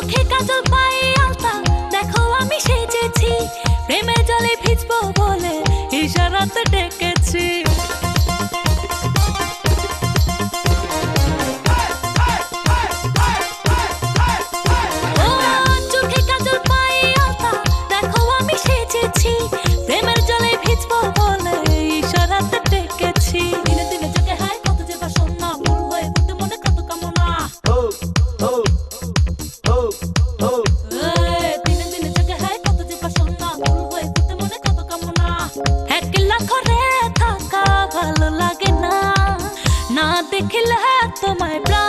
চোখে কাজল পাই আলতা দেখো আমি সেজেছি। প্রেমে জল ঘরে থাকা ভালো লাগে না। না দেখলে তোমায় প্রাণ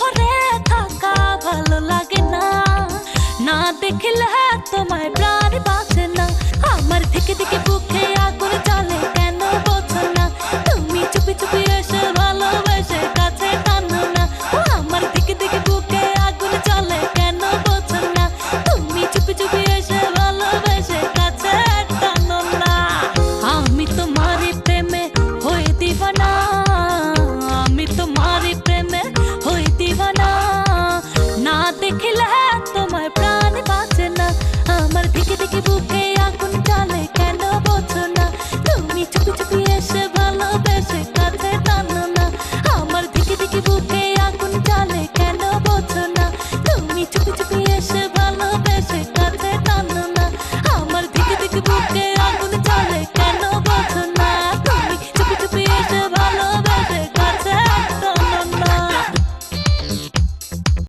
ঘরে থাকা ভালো লাগে না। না দেখলে তোমার প্রাণ বাঁচে না। আমার থেকে দেখে